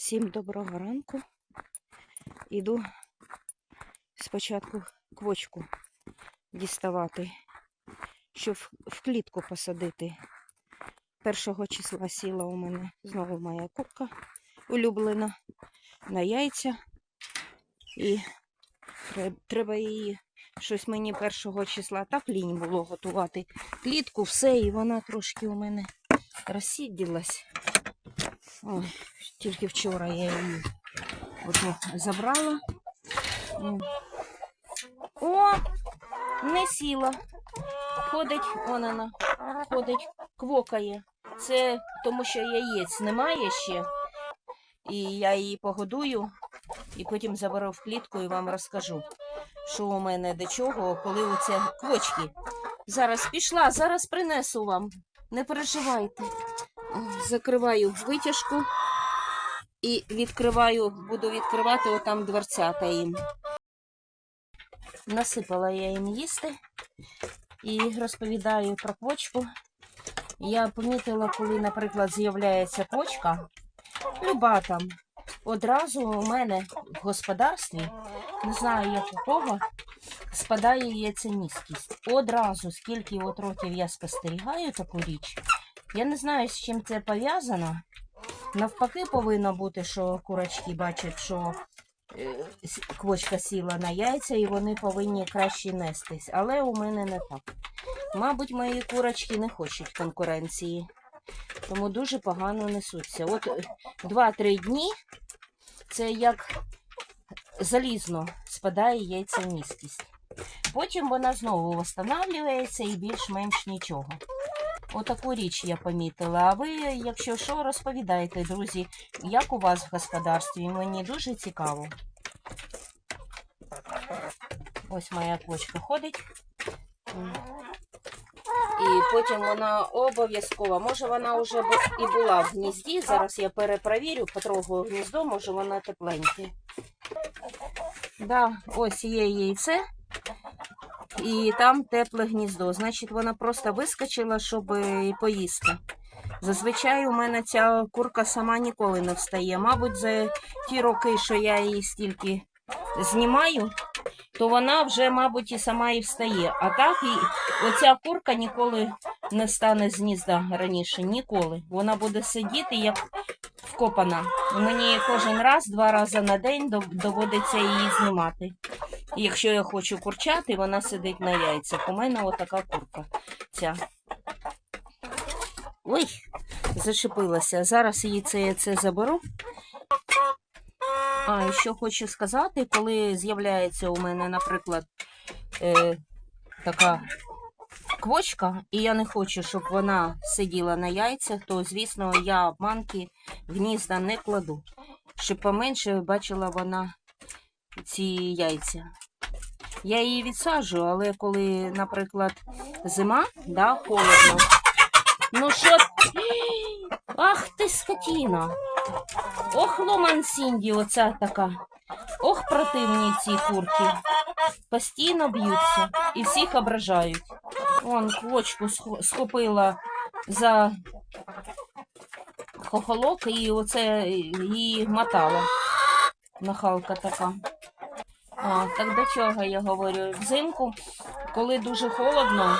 Всім доброго ранку. Іду спочатку квочку діставати, щоб в- клітку посадити. Першого числа сіла у мене знову моя курка улюблена на яйця. І треба її щось мені першого числа так лінь було готувати клітку, все, і вона трошки у мене розсідділась. Ой, тільки вчора я її забрала. О, не сіла. Ходить, вон вона, ходить, квокає. Це тому, що яєць немає ще. І я її погодую, і потім заберу в клітку і вам розкажу, що у мене до чого, коли оце квочки. Зараз пішла, зараз принесу вам. Не переживайте. Закриваю витяжку і відкриваю, буду відкривати отам дверцята їм. Насипала я їм їсти і розповідаю про почку. Я помітила, коли, наприклад, з'являється почка, люба там, одразу у мене в господарстві, не знаю як у кого, спадає яйцемісткість. Одразу, скільки от років я спостерігаю таку річ, я не знаю, з чим це пов'язано. Навпаки, повинно бути, що курочки бачать, що е, квочка сіла на яйця і вони повинні краще нестись. Але у мене не так. Мабуть, мої курочки не хочуть конкуренції, тому дуже погано несуться. От е, 2-3 дні це як залізно спадає яйця яйцемісткість. Потім вона знову встановлюється і більш-менш нічого. Отаку річ я помітила. А ви, якщо що, розповідайте, друзі, як у вас в господарстві? Мені дуже цікаво. Ось моя кочка ходить. І потім вона обов'язково, може вона вже і була в гнізді. Зараз я перепровірю, потрогаю гніздо, може вона тепленьке. Да, ось є яйце. І там тепле гніздо. Значить, вона просто вискочила, щоб поїсти. Зазвичай у мене ця курка сама ніколи не встає. Мабуть, за ті роки, що я її стільки знімаю, то вона вже, мабуть, і сама і встає. А так і оця курка ніколи не встане з гнізда раніше. Ніколи. Вона буде сидіти як вкопана. Мені кожен раз, два рази на день доводиться її знімати. Якщо я хочу курчати, вона сидить на яйцях. У мене отака курка. Ця. Ой, зачепилася. Зараз її це яйце заберу. А, і що хочу сказати, коли з'являється у мене, наприклад, е, така квочка, і я не хочу, щоб вона сиділа на яйцях, то, звісно, я обманки гнізда не кладу. Щоб поменше бачила вона ці яйця. Я її відсаджую, але коли, наприклад, зима, да, холодно. Ну що? Ах ти скотіна! Ох, Ломан Сінді, оця така. Ох, противні ці курки. Постійно б'ються і всіх ображають. Вон квочку схопила за хохолок і оце її мотала. Нахалка така. А, так до чого я говорю? Взимку, коли дуже холодно,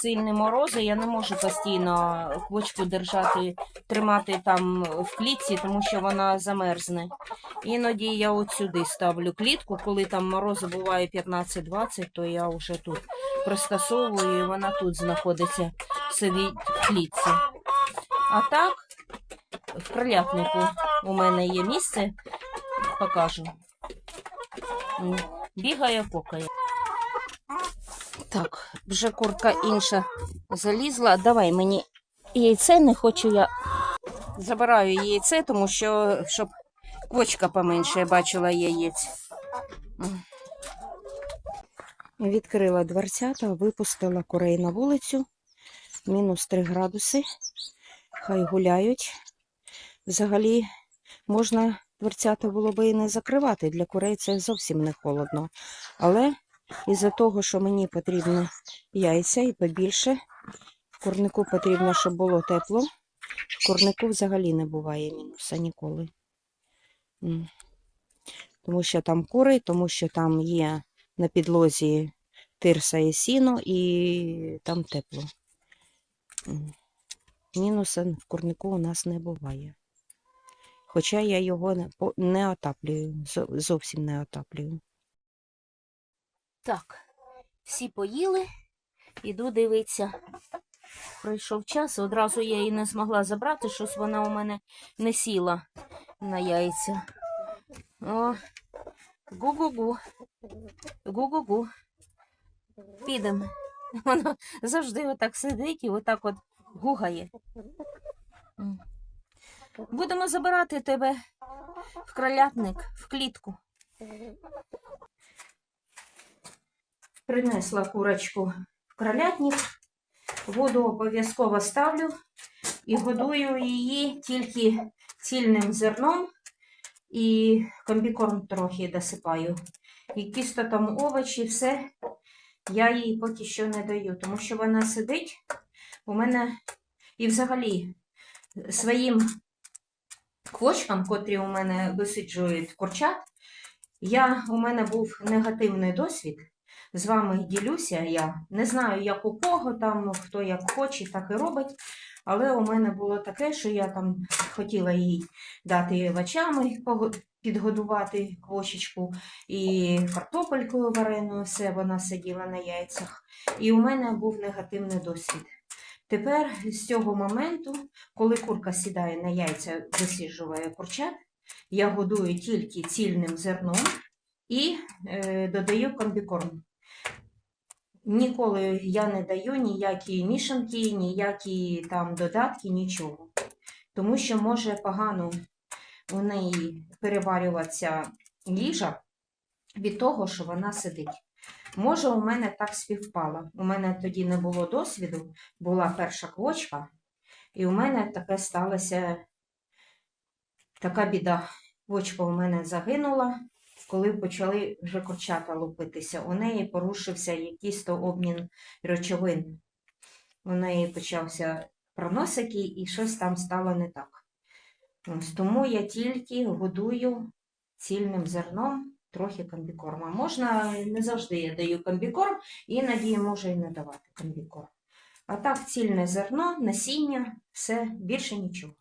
сильні морози, я не можу постійно квочку держати, тримати там в клітці, тому що вона замерзне. Іноді я от сюди ставлю клітку, коли там морози буває 15-20, то я вже тут пристосовую, і вона тут знаходиться, в клітці. А так, в кролятнику у мене є місце, покажу. М, Бігає, покає. Так, вже курка інша залізла. Давай мені яйце, не хочу я. Забираю яйце, тому що щоб квочка поменше бачила яєць. Відкрила дверцята, випустила курей на вулицю. Мінус 3 градуси. Хай гуляють. Взагалі можна дверцята було би і не закривати. Для курей це зовсім не холодно. Але із-за того, що мені потрібно яйця і побільше, в курнику потрібно, щоб було тепло. В курнику взагалі не буває мінуса ніколи. Тому що там кури, тому що там є на підлозі тирса і сіно, і там тепло. Мінуса в курнику у нас не буває. Хоча я його не, отаплюю, зовсім не отаплюю. Так, всі поїли, іду дивитися. Пройшов час, одразу я її не змогла забрати, щось вона у мене не сіла на яйця. О, гу-гу-гу. Гу-гу-гу. Підемо. Вона завжди отак сидить і отак от гугає. Будемо забирати тебе в кролятник, в клітку. Принесла курочку в кролятник, воду обов'язково ставлю і годую її тільки цільним зерном і комбікорм трохи досипаю. Якісь то там овочі, все я їй поки що не даю, тому що вона сидить у мене і взагалі своїм квочкам, котрі у мене висиджують курчат, я, у мене був негативний досвід. З вами ділюся я. Не знаю, як у кого там, ну, хто як хоче, так і робить. Але у мене було таке, що я там хотіла їй дати овочами підгодувати квочечку і картопелькою вареною, все, вона сиділа на яйцях. І у мене був негативний досвід. Тепер з цього моменту, коли курка сідає на яйця, висіджує курчат, я годую тільки цільним зерном і е, додаю комбікорм. Ніколи я не даю ніякі мішанки, ніякі там додатки, нічого. Тому що може погано у неї переварюватися їжа від того, що вона сидить. Може, у мене так співпало. У мене тоді не було досвіду, була перша квочка, і у мене таке сталося така біда. Квочка у мене загинула, коли почали вже курчата лупитися. У неї порушився якийсь то обмін речовин. У неї почався проносики і щось там стало не так. Тому я тільки годую цільним зерном трохи комбікорма. Можна, не завжди я даю комбікорм, іноді можу і не давати комбікорм. А так, цільне зерно, насіння, все, більше нічого.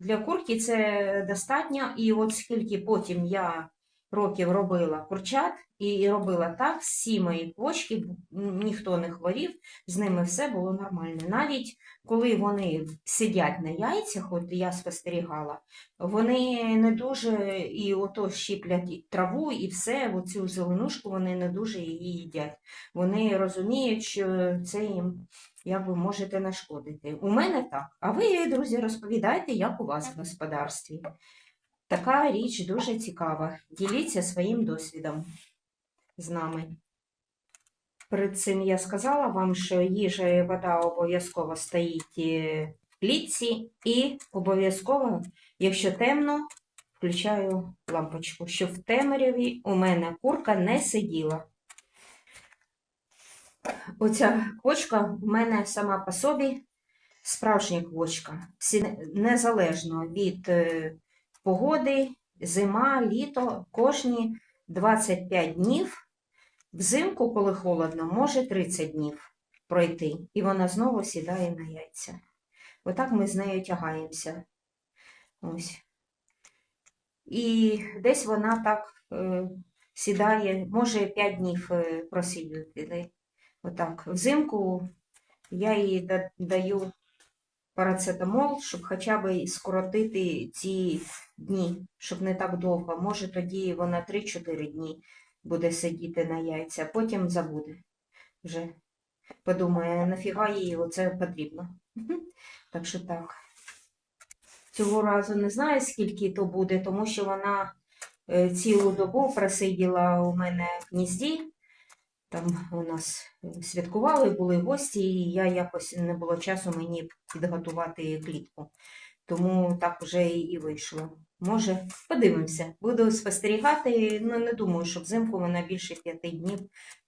Для курки це достатньо, і от скільки потім я років робила курчат і робила так, всі мої квочки, ніхто не хворів, з ними все було нормально. Навіть коли вони сидять на яйцях, от я спостерігала, вони не дуже і ото щіплять і траву, і все, оцю зеленушку вони не дуже її їдять. Вони розуміють, що це їм як ви можете нашкодити. У мене так. А ви, друзі, розповідайте, як у вас в господарстві. Така річ дуже цікава. Діліться своїм досвідом з нами. Перед цим я сказала вам, що їжа і вода обов'язково стоїть е, в клітці, і обов'язково, якщо темно, включаю лампочку, щоб в темряві у мене курка не сиділа. Оця квочка в мене сама по собі справжня квочка. Незалежно від е, погоди, зима, літо, кожні 25 днів. Взимку, коли холодно, може 30 днів пройти, і вона знову сідає на яйця. Отак ми з нею тягаємося. Ось. І десь вона так е, сідає, може 5 днів е, просидіти. Отак. Взимку я їй даю парацетамол, щоб хоча б скоротити ці дні, щоб не так довго. Може, тоді вона 3-4 дні буде сидіти на яйця, потім забуде. Вже подумає, нафіга їй оце потрібно. Так що так. Цього разу не знаю, скільки то буде, тому що вона е, цілу добу просиділа у мене в гнізді. Там у нас е, святкували, були гості, і я якось не було часу мені підготувати клітку. Тому так вже і вийшло. Може, подивимося. Буду спостерігати. Ну, не думаю, що взимку вона більше п'яти днів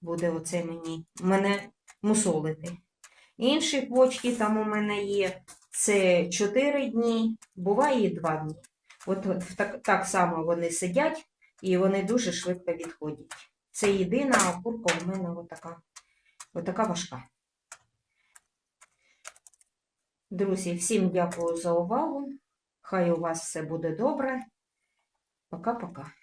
буде оце мені мене мусолити. Інші почки там у мене є. Це 4 дні, буває і 2 дні. От так, так само вони сидять і вони дуже швидко відходять. Це єдина окурка у мене отака, отака важка. Друзі, всім дякую за увагу. Хай у вас все буде добре. Пока-пока.